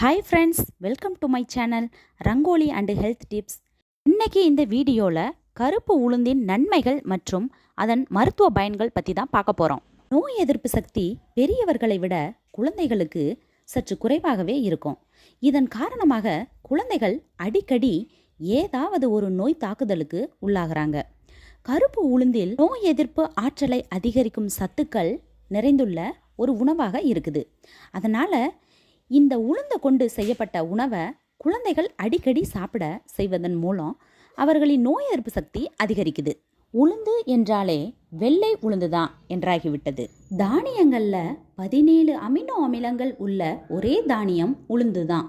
Hi friends welcome to my channel rangoli and health tips இன்னைக்கு இந்த வீடியோவில் கருப்பு உளுந்தின் நன்மைகள் மற்றும் அதன் மருத்துவ பயன்கள் பற்றி தான் பார்க்க போகிறோம் நோய் எதிர்ப்பு சக்தி பெரியவர்களை விட குழந்தைகளுக்கு சற்று குறைவாகவே இருக்கும். இதன் காரணமாக குழந்தைகள் அடிக்கடி ஏதாவது ஒரு நோய் தாக்குதலுக்கு உள்ளாகிறாங்க. கருப்பு உளுந்தில் நோய் எதிர்ப்பு ஆற்றலை அதிகரிக்கும் சத்துக்கள் நிறைந்துள்ள ஒரு உணவாக இருக்குது. அதனால் இந்த உளுந்த கொண்டு செய்யப்பட்ட உணவை குழந்தைகள் அடிக்கடி சாப்பிட செய்வதன் மூலம் அவர்களின் நோய் எதிர்ப்பு சக்தி அதிகரிக்குது. உளுந்து என்றாலே வெள்ளை உளுந்து தான் என்றாகிவிட்டது. தானியங்களில் பதினேழு அமினோ அமிலங்கள் உள்ள ஒரே தானியம் உளுந்து தான்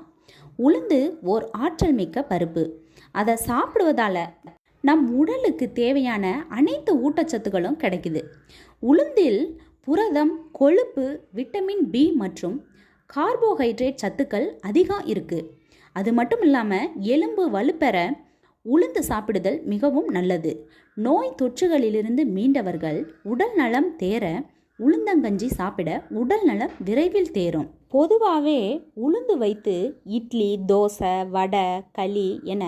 உளுந்து ஓர் ஆற்றல் மிக்க பருப்பு. அதை சாப்பிடுவதால நம் உடலுக்கு தேவையான அனைத்து ஊட்டச்சத்துக்களும் கிடைக்குது. உளுந்தில் புரதம் கொழுப்பு விட்டமின் பி மற்றும் கார்போஹைட்ரேட் சத்துக்கள் அதிகம் இருக்குது அது மட்டும் இல்லாமல் எலும்பு வலுப்பெற உளுந்து சாப்பிடுதல் மிகவும் நல்லது. நோய் தொற்றுகளிலிருந்து மீண்டவர்கள் உடல் நலம் தேர உளுந்தங்கஞ்சி சாப்பிட உடல் நலம் விரைவில் தேரும். பொதுவாகவே உளுந்து வைத்து இட்லி தோசை வடை களி என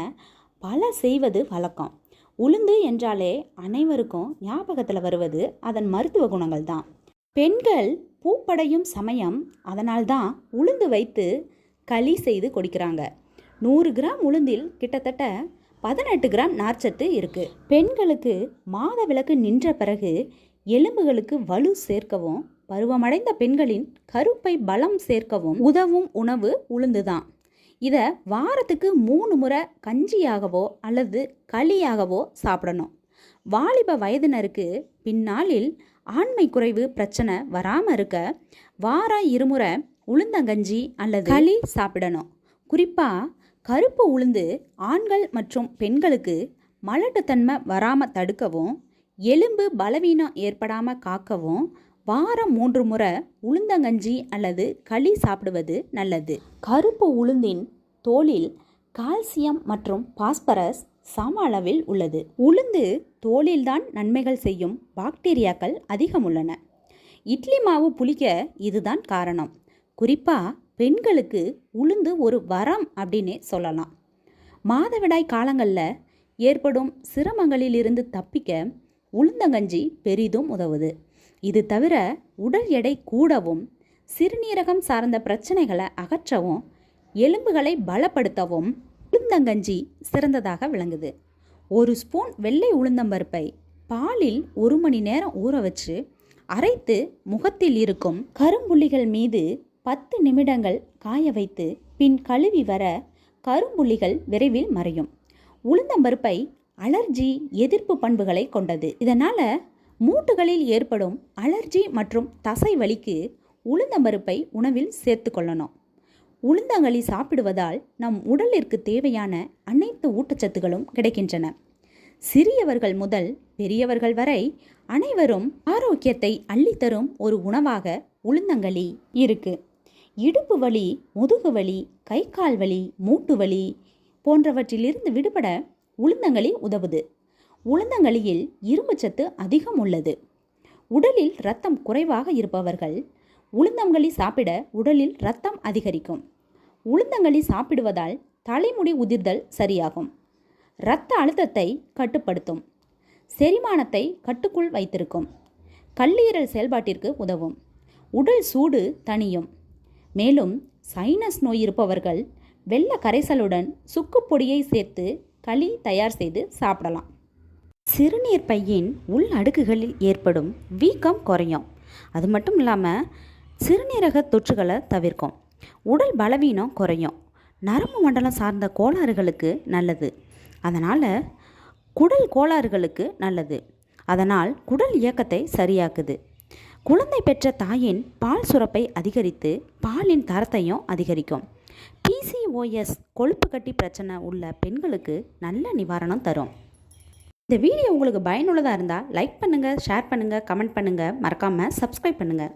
பல செய்வது வழக்கம். உளுந்து என்றாலே அனைவருக்கும் ஞாபகத்தில் வருவது அதன் மருத்துவ குணங்கள் தான் பெண்கள் பூப்படையும் சமயம் அதனால்தான் உளுந்து வைத்து களி செய்து கொடுக்கிறாங்க. நூறு கிராம் உளுந்தில் கிட்டத்தட்ட பதினெட்டு கிராம் நார்ச்சத்து இருக்கு. பெண்களுக்கு மாத விளக்கு நின்ற பிறகு எலும்புகளுக்கு வலு சேர்க்கவும் பருவமடைந்த பெண்களின் கருப்பை பலம் சேர்க்கவும் உதவும் உணவு உளுந்துதான். இதை வாரத்துக்கு மூணு முறை கஞ்சியாகவோ அல்லது களியாகவோ சாப்பிடணும். வாலிப வயதினருக்கு பின்னாளில் ஆண்மை குறைவு பிரச்சனை வராமல் இருக்க வாரம் இருமுறை உளுந்தங்கஞ்சி அல்லது களி சாப்பிடணும். குறிப்பாக கருப்பு உளுந்து ஆண்கள் மற்றும் பெண்களுக்கு மலட்டுத்தன்மை வராமல் தடுக்கவும் எலும்பு பலவீனம் ஏற்படாமல் காக்கவும் வாரம் மூன்று முறை உளுந்தங்கஞ்சி அல்லது களி சாப்பிடுவது நல்லது. கருப்பு உளுந்தின் தோலில் கால்சியம் மற்றும் பாஸ்பரஸ் சம அளவில் உள்ளது. உளுந்து தோலில்தான் நன்மைகள் செய்யும் பாக்டீரியாக்கள் அதிகம் உள்ளன இட்லி மாவு புளிக்க இதுதான் காரணம். குறிப்பாக பெண்களுக்கு உளுந்து ஒரு வரம் அப்படின்னே சொல்லலாம். மாதவிடாய் காலங்களில் ஏற்படும் சிரமங்களிலிருந்து தப்பிக்க உளுந்தங்கஞ்சி பெரிதும் உதவுது. இது தவிர உடல் எடை கூடவும் சிறுநீரகம் சார்ந்த பிரச்சனைகளை அகற்றவும் எலும்புகளை பலப்படுத்தவும் உளுந்தங்கஞ்சி சிறந்ததாக விளங்குது. ஒரு ஸ்பூன் வெள்ளை உளுந்தம்பருப்பை பாலில் ஒரு மணி நேரம் ஊற வச்சு அரைத்து முகத்தில் இருக்கும் கரும்புள்ளிகள் மீது பத்து நிமிடங்கள் காய வைத்து பின் கழுவி வர கரும்புள்ளிகள் விரைவில் மறையும். உளுந்தம்பருப்பை அலர்ஜி எதிர்ப்பு பண்புகளை கொண்டது. இதனால் மூட்டுகளில் ஏற்படும் அலர்ஜி மற்றும் தசை வலிக்கு உளுந்தம்பருப்பை உணவில் சேர்த்து கொள்ளணும். உளுந்தங்களி சாப்பிடுவதால் நம் உடலிற்கு தேவையான அனைத்து ஊட்டச்சத்துகளும் கிடைக்கின்றன. சிறியவர்கள் முதல் பெரியவர்கள் வரை அனைவரும் ஆரோக்கியத்தை அள்ளித்தரும் ஒரு உணவாக உளுந்தங்களி இருக்கு. இடுப்பு வலி முதுகு வலி கை கால் வலி மூட்டு வலி போன்றவற்றிலிருந்து விடுபட உளுந்தங்களி உதவுது. உளுந்தங்களியில் இரும்புச்சத்து அதிகம் உள்ளது. உடலில் இரத்தம் குறைவாக இருப்பவர்கள் உளுந்தங்களி சாப்பிட உடலில் இரத்தம் அதிகரிக்கும். உளுந்தங்களி சாப்பிடுவதால் தலைமுடி உதிர்தல் சரியாகும். இரத்த அழுத்தத்தை கட்டுப்படுத்தும். செரிமானத்தை கட்டுக்குள் வைத்திருக்கும். கல்லீரல் செயல்பாட்டிற்கு உதவும். உடல் சூடு தணியும். மேலும் சைனஸ் நோய் இருப்பவர்கள் வெள்ள கரைசலுடன் சுக்குப்பொடியை சேர்த்து களி தயார் செய்து சாப்பிடலாம். சிறுநீர் பையின் உள் அடுக்குகளில் ஏற்படும் வீக்கம் குறையும். அது மட்டும் இல்லாமல் சிறுநீரக தொற்றுகளை தவிர்க்கும். உடல் பலவீனம் குறையும். நரம்பு மண்டலம் சார்ந்த கோளாறுகளுக்கு நல்லது. அதனால் குடல் கோளாறுகளுக்கு நல்லது. அதனால் குடல் இயக்கத்தை சரியாக்குது. குழந்தை பெற்ற தாயின் பால் சுரப்பை அதிகரித்து பாலின் தரத்தையும் அதிகரிக்கும். பிசிஓஎஸ் கொழுப்பு கட்டி பிரச்சனை உள்ள பெண்களுக்கு நல்ல நிவாரணம் தரும். இந்த வீடியோ உங்களுக்கு பயனுள்ளதாக இருந்தால் லைக் பண்ணுங்கள் ஷேர் பண்ணுங்கள் கமெண்ட் பண்ணுங்கள் மறக்காமல் சப்ஸ்கிரைப் பண்ணுங்கள்